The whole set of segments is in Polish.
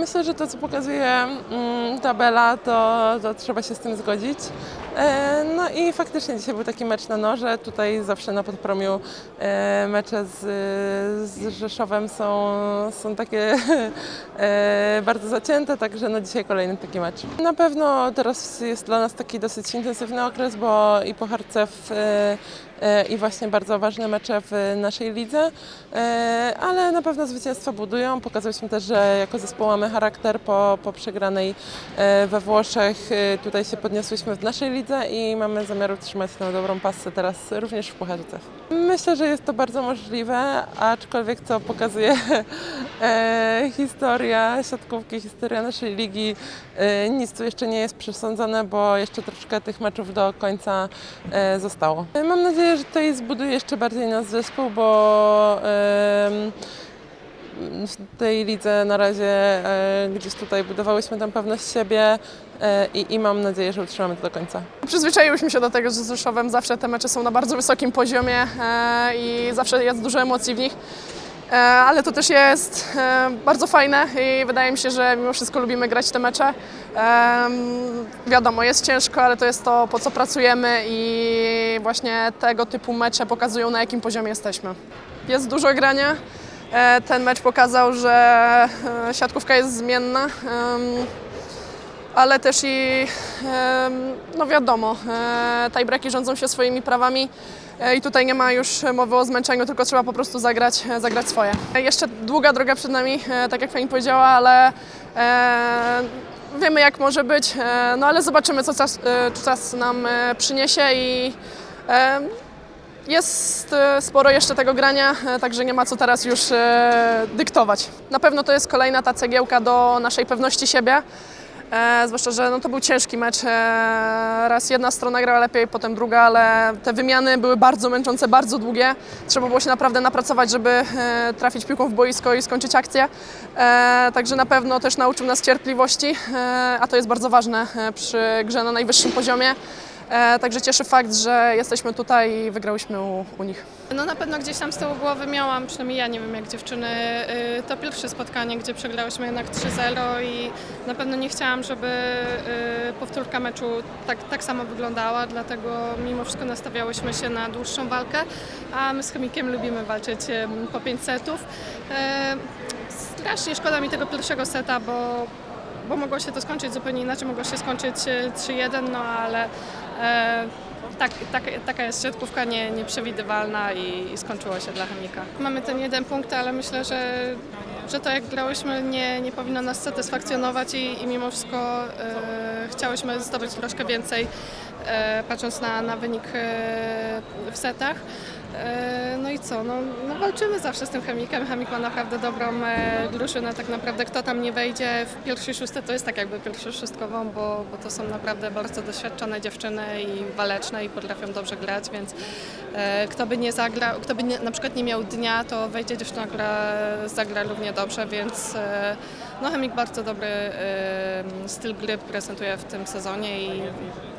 Myślę, że to, co pokazuje mm, tabela, to, to trzeba się z tym zgodzić. E, No i faktycznie dzisiaj był taki mecz na noże. Tutaj zawsze na podpromiu e, mecze z, z Rzeszowem są, są takie e, bardzo zacięte, także no dzisiaj kolejny taki mecz. Na pewno teraz jest dla nas taki dosyć intensywny okres, bo i po e, i właśnie bardzo ważne mecze w naszej lidze, ale na pewno zwycięstwa budują. Pokazaliśmy też, że jako zespół mamy charakter po, po przegranej we Włoszech. Tutaj się podniosłyśmy w naszej lidze i mamy zamiar utrzymać tę dobrą pasę teraz również w Pucharze CEF. Myślę, że jest to bardzo możliwe, aczkolwiek co pokazuje e, historia siatkówki, historia naszej ligi, e, nic tu jeszcze nie jest przesądzone, bo jeszcze troszkę tych meczów do końca e, zostało. E, Mam nadzieję, że to i zbuduje jeszcze bardziej nasz zespół, bo em, w tej lidze na razie e, gdzieś tutaj budowałyśmy tę pewność siebie e, i, i mam nadzieję, że utrzymamy to do końca. Przyzwyczaiłyśmy się do tego, że z Rzeszowem zawsze te mecze są na bardzo wysokim poziomie e, i zawsze jest dużo emocji w nich. Ale to też jest bardzo fajne i wydaje mi się, że mimo wszystko lubimy grać te mecze. Wiadomo, jest ciężko, ale to jest to, po co pracujemy i właśnie tego typu mecze pokazują, na jakim poziomie jesteśmy. Jest dużo grania. E, ten mecz pokazał, że e, siatkówka jest zmienna. Ale też i no wiadomo, e, tiebreaki rządzą się swoimi prawami i tutaj nie ma już mowy o zmęczeniu, tylko trzeba po prostu zagrać, zagrać swoje. Jeszcze długa droga przed nami, tak jak Pani powiedziała, ale wiemy jak może być, no ale zobaczymy co czas, czas nam przyniesie i jest e, sporo jeszcze tego grania, e, także nie ma co teraz już e, dyktować. Na pewno to jest kolejna ta cegiełka do naszej pewności siebie. E, zwłaszcza, że no, to był ciężki mecz. E, raz jedna strona grała lepiej, potem druga, ale te wymiany były bardzo męczące, bardzo długie. Trzeba było się naprawdę napracować, żeby e, trafić piłką w boisko i skończyć akcję. E, także na pewno też nauczył nas cierpliwości, e, a to jest bardzo ważne przy grze na najwyższym poziomie. E, także cieszy fakt, że jesteśmy tutaj i wygrałyśmy u, u nich. No na pewno gdzieś tam z tyłu głowy miałam, przynajmniej ja nie wiem jak dziewczyny, y, to pierwsze spotkanie, gdzie przegrałyśmy jednak 3-0 i na pewno nie chciałam, żeby y, powtórka meczu tak, tak samo wyglądała, dlatego mimo wszystko nastawiałyśmy się na dłuższą walkę, a my z Chemikiem lubimy walczyć y, po 5 setów. Y, Strasznie szkoda mi tego pierwszego seta, bo bo mogło się to skończyć zupełnie inaczej, mogło się skończyć e, 3-1, no ale e, tak, tak, taka jest siatkówka nie, nieprzewidywalna i, i skończyło się dla Chemika. Mamy ten jeden punkt, ale myślę, że, że to jak grałyśmy nie, nie powinno nas satysfakcjonować i, i mimo wszystko e, chciałyśmy zdobyć troszkę więcej, e, patrząc na, na wynik e, w setach. E, No i co, no, no walczymy zawsze z tym chemikiem. Chemik ma naprawdę dobrą e, drużynę, tak naprawdę kto tam nie wejdzie w pierwszej szóstce, to jest tak jakby pierwszą szóstkową, bo, bo to są naprawdę bardzo doświadczone dziewczyny i waleczne i potrafią dobrze grać, więc kto by nie zagrał, kto by nie, na przykład nie miał dnia, to wejdzie dziewczyna, która zagra równie dobrze, więc e, no chemik bardzo dobry e, styl gry prezentuje w tym sezonie i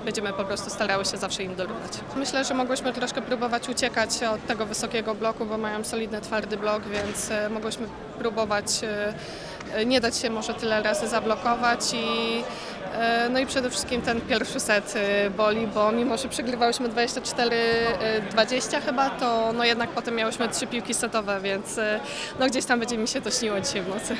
będziemy po prostu starały się zawsze im dorównać. Myślę, że mogłyśmy troszkę próbować uciekać od tego wysokiego bloku, bo mają solidny, twardy blok, więc e, mogłyśmy próbować e, e, nie dać się może tyle razy zablokować i e, no i przede wszystkim ten pierwszy set e, boli, bo mimo, że przegrywałyśmy 24-20 chyba, to no jednak potem miałyśmy trzy piłki setowe, więc e, no gdzieś tam będzie mi się to śniło dzisiaj w nocy.